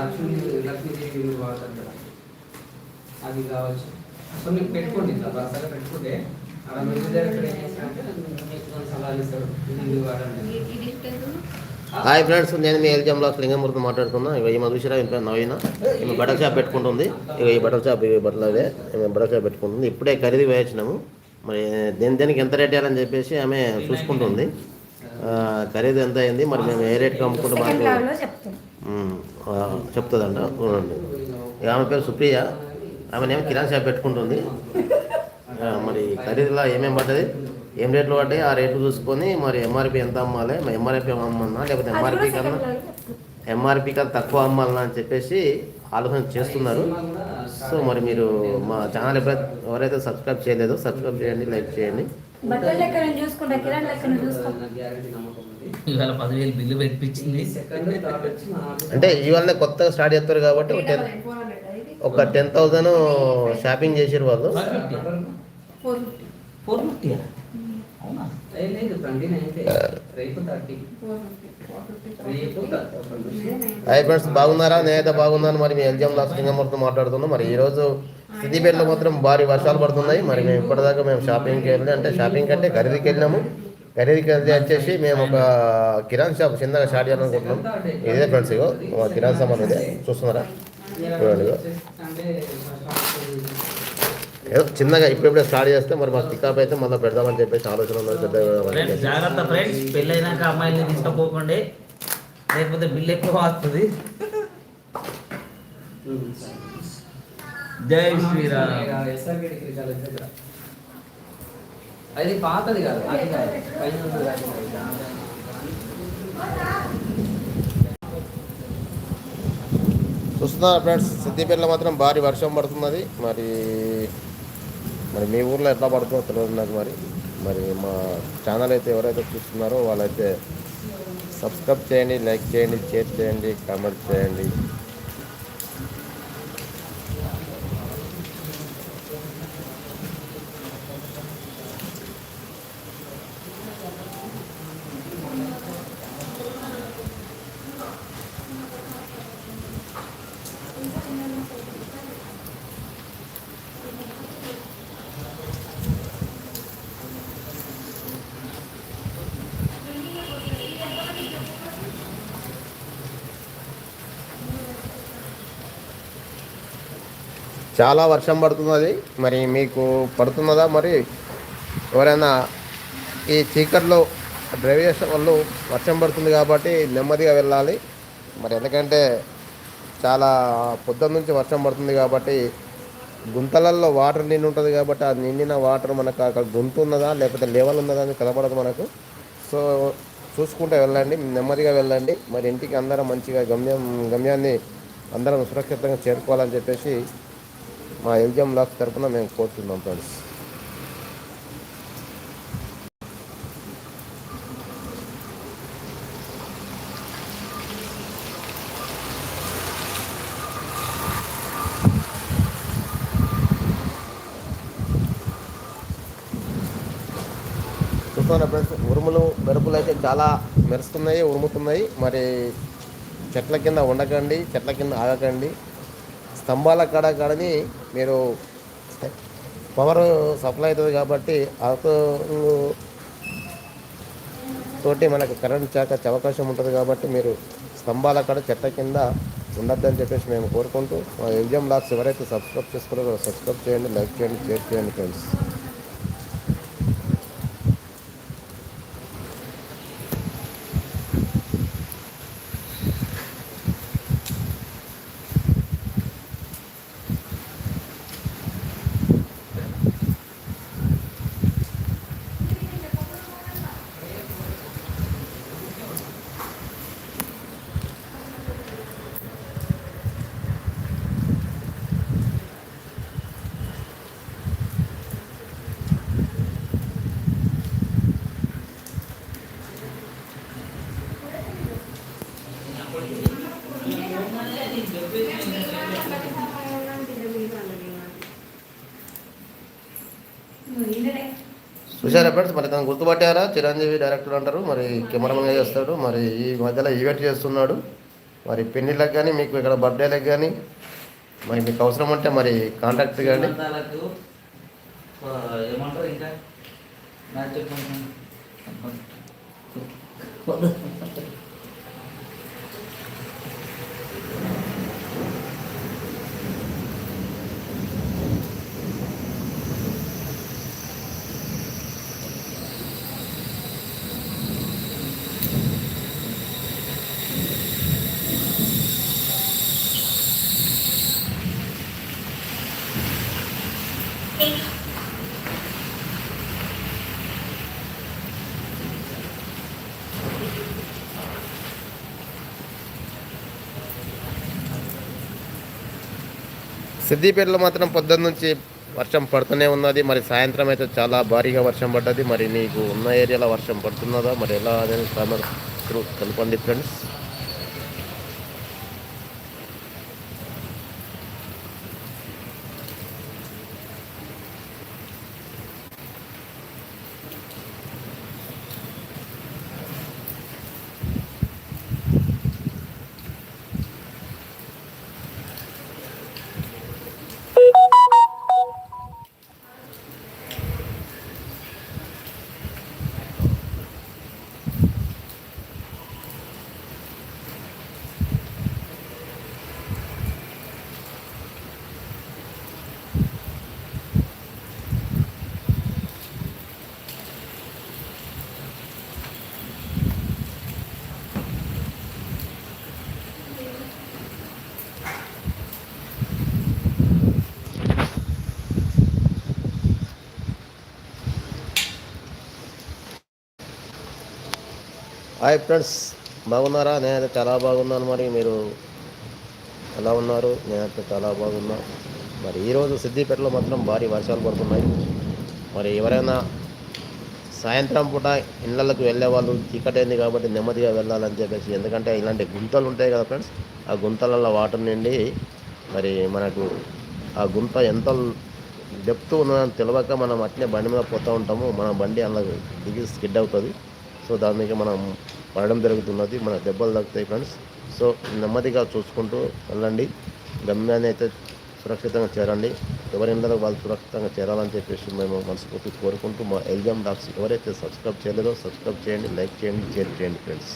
లక్ష్మీ లక్ష్మీదేవి వాడతారు కదా. అది కావచ్చు. సో మీకు పెట్టుకోండి ఇట్లా బస్సాగా పెట్టుకుంటే. అక్కడ మీరు దగ్గర ఏం చేస్తారంటే మీకు కొన్ని సలహాలు ఇస్తారు. ఇది వాడండి హాయ్ ఫ్రెండ్స్ నేను మీ ఎల్జమ్ లాస్ లింగమూర్తి మాట్లాడుతున్నా ఇక ఈమె చూసిరా ఇంట్లో నవీన. ఈమె బట్టల షాప్ పెట్టుకుంటుంది. ఇక ఈ బట్టల షాప్ ఈ బట్టలు అదే ఈమె బట్టల షాప్ పెట్టుకుంటుంది. ఇప్పుడే ఖరీదు వేయించినాము. మరి దేని దేనికి ఎంత రేట్ వేయాలని చెప్పేసి ఆమె చూసుకుంటుంది. ఖరీదు ఎంత అయింది? మరి మేము ఏ రేట్కి అమ్ముకుంటే? చెప్తుందంట. చూడండి. ఇక ఆమె పేరు సుప్రియ. ఆమెనేమో కిరాణా షాప్ పెట్టుకుంటుంది. మరి ఖరీదులో ఏమేమి పడ్డది? ఏం రేట్లు పడ్డాయి? ఆ రేట్లు చూసుకొని మరి ఎంఆర్పి ఎంత అమ్మాలి? మరి ఎంఆర్పి అమ్మన్నా లేకపోతే ఎంఆర్పి కన్నా ఎంఆర్పి కన్నా తక్కువ అమ్మాలనా అని చెప్పేసి ఆలోచన చేస్తున్నారు. సో మరి మీరు మా ఛానల్ ఎప్పుడైతే ఎవరైతే సబ్స్క్రైబ్ చేయలేదో సబ్స్క్రైబ్ చేయండి లైక్ చేయండి. బట్టల లెక్కన చూసుకుంటా కిరాణ్ లెక్కన చూస్తాం. గ్యారెంటీ నమ్మకం ఉంది ఇవాళ పదివేలు బిల్లు పెట్టించింది. అంటే ఇవాళ కొత్తగా స్టార్ట్ చేస్తారు కాబట్టి ఒక టెన్ ఒక టెన్ థౌజండ్ షాపింగ్ చేసారు వాళ్ళు. Four fifty. అవునా? హాయ్ ఫ్రెండ్స్ బాగున్నారా? నేనైతే బాగున్నాను. మరి మీ ఎల్జామ్ లాస్ట్ లింగమూర్తితో మాట్లాడుతున్నాం. మరి ఈరోజు సిద్దిపేటలో మాత్రం భారీ వర్షాలు పడుతున్నాయి. మరి మేము ఇప్పటిదాకా మేము షాపింగ్కి వెళ్ళి అంటే షాపింగ్ అంటే ఖరీదుకి వెళ్ళినాము. ఖరీదుకి వెళ్తే వచ్చేసి మేము ఒక కిరాణ్ షాప్ చిన్నగా స్టార్ట్ చేయాలనుకుంటున్నాం ఇదే ఫ్రెండ్స్ ఇగో మా కిరాణ్ సామాన్ ఇదే. చూస్తున్నారా? చూడండి ఏదో చిన్నగా ఇప్పుడిప్పుడే స్టార్ట్ చేస్తే మరి మాకు పికప్ అయితే మళ్ళీ పెడదామని చెప్పేసి ఆలోచన ఉన్నది పెద్ద జాగ్రత్త ఫ్రెండ్స్ పెళ్ళైనాక అమ్మాయిని తీసుకుపోకండి. లేకపోతే బిల్ ఎక్కువ వస్తుంది. జై శ్రీరామ్. అది పాతది కాదు అది కాదు. చూస్తున్నారు ఫ్రెండ్స్? సిద్దిపేటలో మాత్రం భారీ వర్షం పడుతున్నది. మరి మరి మీ ఊర్లో ఎట్లా పడుతుందో తెలియదు నాకు మరి. మరి మా ఛానల్ అయితే ఎవరైతే చూస్తున్నారో వాళ్ళైతే సబ్స్క్రైబ్ చేయండి లైక్ చేయండి షేర్ చేయండి కామెంట్ చేయండి. చాలా వర్షం పడుతున్నది. మరి మీకు పడుతున్నదా? మరి ఎవరైనా ఈ చీకట్లో డ్రైవ్ చేసే వాళ్ళు వర్షం పడుతుంది కాబట్టి నెమ్మదిగా వెళ్ళాలి. మరి ఎందుకంటే చాలా పొద్దున్న నుంచి వర్షం పడుతుంది కాబట్టి గుంతలల్లో వాటర్ నిండి ఉంటుంది కాబట్టి ఆ నిండిన వాటర్ మనకు అక్కడ గుంత ఉన్నదా? లేకపోతే లెవెల్ ఉన్నదా అని కనపడదు మనకు. సో చూసుకుంటూ వెళ్ళండి నెమ్మదిగా వెళ్ళండి. మరి ఇంటికి అందరం మంచిగా గమ్యం గమ్యాన్ని అందరం సురక్షితంగా చేరుకోవాలని చెప్పేసి మా ఎల్జిఎం లాక్ తరఫున మేము కోరుతున్నాం ఫ్రెండ్స్. చూస్తున్నా ఫ్రెండ్స్ ఉరుములు మెరుపులు అయితే చాలా మెరుస్తున్నాయి ఉరుముతున్నాయి. మరి చెట్ల కింద ఉండకండి చెట్ల కింద ఆగకండి. స్తంభాల కాడ కాడని మీరు పవర్ సప్లై అవుతుంది కాబట్టి ఆతో తోటి మనకు కరెంట్ చాక అవకాశం ఉంటుంది కాబట్టి మీరు స్తంభాల కాడ చెట్ల కింద ఉండద్దని చెప్పేసి మేము కోరుకుంటూ మా ఎగ్జామ్ లాక్స్ ఎవరైతే సబ్స్క్రైబ్ చేసుకున్నారో సబ్స్క్రైబ్ చేయండి లైక్ చేయండి షేర్ చేయండి ఫ్రెండ్స్ చూసారా ఫ్రెండ్స్ మరి తను గుర్తుపట్టారా? చిరంజీవి డైరెక్టర్ అంటారు. మరి కెమెరామెన్ చేస్తాడు. మరి ఈ మధ్యలో ఈవెంట్ చేస్తున్నాడు. మరి పెళ్ళిళ్ళకి కానీ మీకు ఇక్కడ బర్త్డేలకు కానీ మరి మీకు అవసరం ఉంటే మరి కాంటాక్ట్ కానీ ఏమంటారు ఇంకా? సిద్దిపేటలో మాత్రం పొద్దున్న నుంచి వర్షం పడుతూనే ఉన్నది. మరి సాయంత్రం అయితే చాలా భారీగా వర్షం పడ్డది. మరి నీకు ఉన్న ఏరియాలో వర్షం పడుతున్నదా? మరి ఎలా అనేది comment through friends hi friends బాగున్నారా? నేనైతే చాలా బాగున్నాను మరి. మీరు ఎలా ఉన్నారు? నేనైతే చాలా బాగున్నా. మరి ఈరోజు సిద్దిపేటలో మాత్రం భారీ వర్షాలు పడుతున్నాయి. మరి ఎవరైనా సాయంత్రం పూట ఇళ్ళకు వెళ్ళే వాళ్ళు చీకటైంది కాబట్టి నెమ్మదిగా వెళ్ళాలని చెప్పేసి ఎందుకంటే ఇలాంటి గుంతలు ఉంటాయి కదా ఫ్రెండ్స్ ఆ గుంతలలో వాటర్ నిండి మరి మనకు ఆ గుంత ఎంత డెప్త్ ఉన్నదని తెలియక మనం అట్లే బండి మీద పోతూ ఉంటాము. మన బండి అందులో దిగి స్కిడ్ అవుతుంది. సో దాని మీద మనం పడడం జరుగుతున్నది. మన దెబ్బలు తగ్గుతాయి ఫ్రెండ్స్. సో నెమ్మదిగా చూసుకుంటూ వెళ్ళండి. గమ్యాన్ని అయితే సురక్షితంగా చేరండి. ఎవరి ఇళ్ళలో వాళ్ళు సురక్షితంగా చేరాలని చెప్పేసి మేము మనస్ఫూర్తి కోరుకుంటూ మా ఎల్జామ్ డాక్స్ ఎవరైతే సబ్స్క్రైబ్ చేయలేదో సబ్స్క్రైబ్ చేయండి లైక్ చేయండి షేర్ చేయండి ఫ్రెండ్స్.